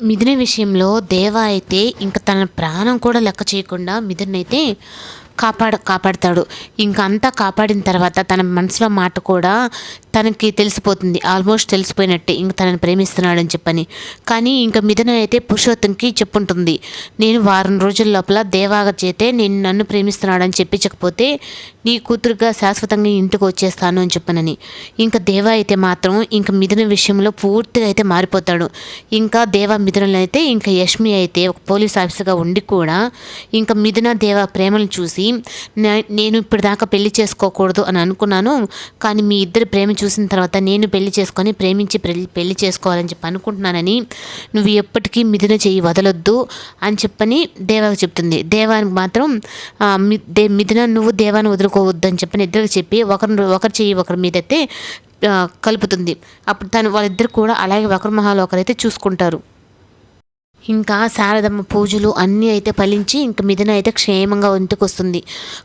మిథున విషయంలో దేవా అయితే ఇంక తన ప్రాణం కూడా లెక్క చేయకుండా మిథునైతే కాపాడ కాపాడతాడు. ఇంకా అంతా కాపాడిన తర్వాత తన మనసులో మాట కూడా తనకి తెలిసిపోతుంది. ఆల్మోస్ట్ తెలిసిపోయినట్టే ఇంక తనని ప్రేమిస్తున్నాడని చెప్పని. కానీ ఇంకా మిథున అయితే పురుషోత్తంకి చెప్పుంటుంది. నేను వారం రోజుల లోపల దేవాగ చేతే నేను నన్ను ప్రేమిస్తున్నాడని చెప్పించకపోతే నీ కూతురుగా శాశ్వతంగా ఇంటికి వచ్చేస్తాను అని చెప్పనని. ఇంకా దేవ అయితే మాత్రం ఇంకా మిథున విషయంలో పూర్తిగా అయితే మారిపోతాడు. ఇంకా దేవ మిథునలు అయితే ఇంకా యష్మి అయితే ఒక పోలీస్ ఆఫీసర్గా ఉండి కూడా ఇంకా మిథున దేవ ప్రేమను చూసి నే- నేను ఇప్పుడు దాకా పెళ్ళి చేసుకోకూడదు అని అనుకున్నాను. కానీ మీ ఇద్దరు ప్రేమ చూసిన తర్వాత నేను పెళ్ళి చేసుకొని ప్రేమించి పెళ్ళి చేసుకోవాలని చెప్పి అనుకుంటున్నానని నువ్వు ఎప్పటికీ మిథున చెయ్యి వదలొద్దు అని చెప్పని దేవాకి చెప్తుంది. దేవానికి మాత్రం దే మిథున నువ్వు దేవాన్ని వదులుకోవద్దు అని చెప్పని ఇద్దరికి చెప్పి ఒకరు ఒకరు చెయ్యి ఒకరి మీద అయితే కలుపుతుంది. అప్పుడు తను వాళ్ళిద్దరు కూడా అలాగే ఒకరి మొహాలు ఒకరైతే చూసుకుంటారు. ఇంకా శారదమ్మ పూజలు అన్నీ అయితే ఫలించి ఇంక మిథున అయితే క్షేమంగా ఇంటికి వస్తుంది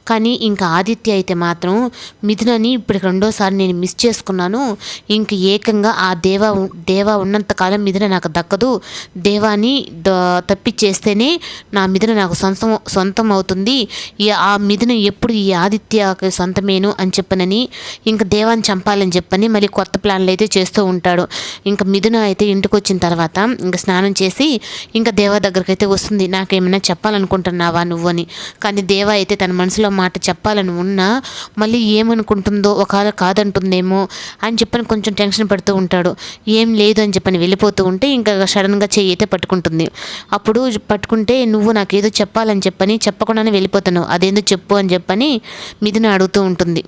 కానీ ఇంకా ఆదిత్య అయితే మాత్రం మిథునని ఇప్పుడు రెండోసారి నేను మిస్ చేసుకున్నాను. ఇంక ఏకంగా ఆ దేవ దేవా దేవ ఉన్నంతకాలం మిథున నాకు దక్కదు. దేవాని ద- తప్పిచ్చేస్తేనే నా మిథున నాకు సొంతం సొంతం అవుతుంది ఈ ఆ మిథున ఎప్పుడు ఈ ఆదిత్యకి సొంతమేను అని చెప్పనని ఇంక దేవాన్ని చంపాలని చెప్పని మళ్ళీ కొత్త ప్లాన్లు అయితే చేస్తూ ఉంటాడు. ఇంకా మిథున అయితే ఇంటికి వచ్చిన తర్వాత ఇంకా స్నానం చేసి ఇంకా దేవ దగ్గరికి అయితే వస్తుంది నాకేమైనా చెప్పాలనుకుంటున్నావా నువ్వు అని. కానీ దేవ అయితే తన మనసులో మాట చెప్పాలని ఉన్నా మళ్ళీ ఏమనుకుంటుందో ఒకవేళ కాదంటుందేమో అని చెప్పని కొంచెం టెన్షన్ పడుతూ ఉంటాడు. ఏం లేదు అని చెప్పని వెళ్ళిపోతూ ఉంటే ఇంకా సడన్గా చెయ్యి అయితే పట్టుకుంటుంది. అప్పుడు పట్టుకుంటే నువ్వు నాకేదో చెప్పాలని చెప్పని చెప్పకుండానే వెళ్ళిపోతున్నావు అదేందో చెప్పు అని చెప్పని మిథున అడుగుతూ ఉంటుంది.